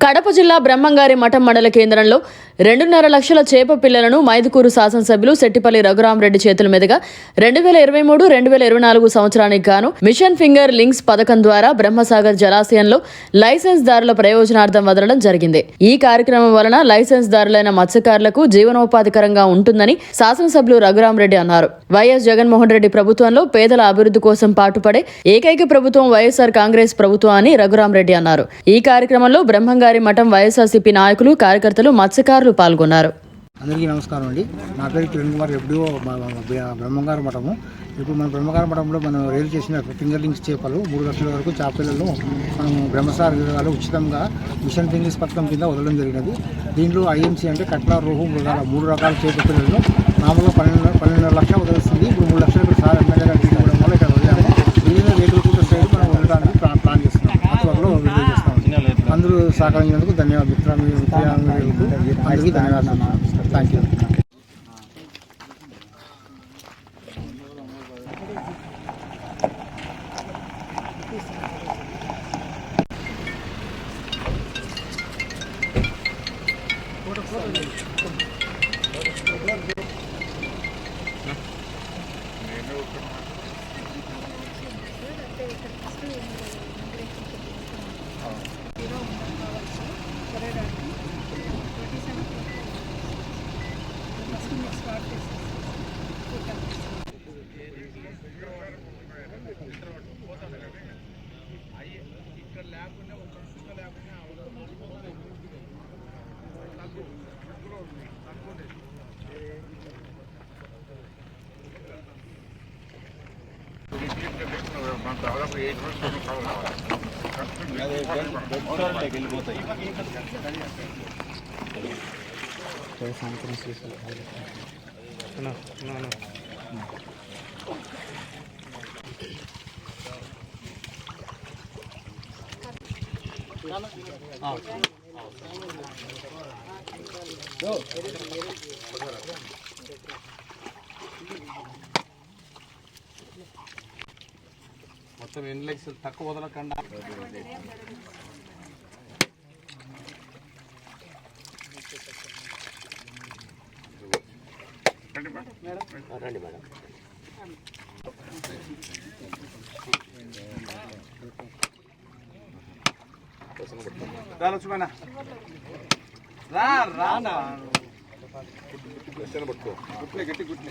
కడప జిల్లా బ్రహ్మంగారి మఠం మండల కేంద్రంలో రెండున్నర లక్షల చేప పిల్లలను మైదుకూరు శాసనసభ్యులు సెట్టిపల్లి రఘురామరెడ్డి చేతుల మీదుగా రెండు వేల ఇరవై మూడు రెండు వేల ఇరవై నాలుగు సంవత్సరానికి గాను మిషన్ ఫింగర్ లింక్స్ పథకం ద్వారా బ్రహ్మసాగర్ జలాశయంలో లైసెన్స్ దారుల ప్రయోజనార్థం వదలడం జరిగింది. ఈ కార్యక్రమం వలన లైసెన్స్ దారులైన మత్స్యకారులకు జీవనోపాధికరంగా ఉంటుందని శాసనసభ్యులు రఘురామరెడ్డి అన్నారు. వైఎస్ జగన్మోహన్ రెడ్డి ప్రభుత్వంలో పేదల అభివృద్ధి కోసం పాటుపడే ఏకైక ప్రభుత్వం వైఎస్ఆర్ కాంగ్రెస్ ప్రభుత్వం అని రఘురామరెడ్డి అన్నారు. ఈ కార్యక్రమంలో బ్రహ్మంగారి మఠం వైఎస్ఆర్సీపీ నాయకులు కార్యకర్తలు మత్స్యకారులు పాల్గొన్నారు. అందరికీ నమస్కారం అండి. నా పేరు కిరణ్ కుమార్ ఎప్పుడో బ్రహ్మంగారు మఠము. ఇప్పుడు మన బ్రహ్మగార మఠంలో మనం రేలు చేసిన ఫింగర్ లింక్స్ చేపలు మూడు లక్షల వరకు చేపలను మనం బ్రహ్మసార విభాగాలు ఉచితంగా మిషన్ ఫింగర్స్ పథకం కింద వదలడం జరిగినది. దీంట్లో ఐఎంసీ అంటే కట్ల రోహు మృగాల మూడు రకాల చేప పిల్లలను మామూలు అందరూ సహకరించినందుకు ధన్యవాదాలు మిత్ర మిత్రులకు అందరికీ ధన్యవాదాలు థ్యాంక్ యూ ఇక్కడ లేకుండా ఒక సంస్థ లేకుండా దాదాపు ఎయిట్ రోజులు కావాలి వెళ్ళిపోతాయి మొత్తం ఎన్ని లక్షలు తక్కువ వదలకుండా రా లక్ష్మణ రా. రా రా గుట్లే గట్టి గుట్లే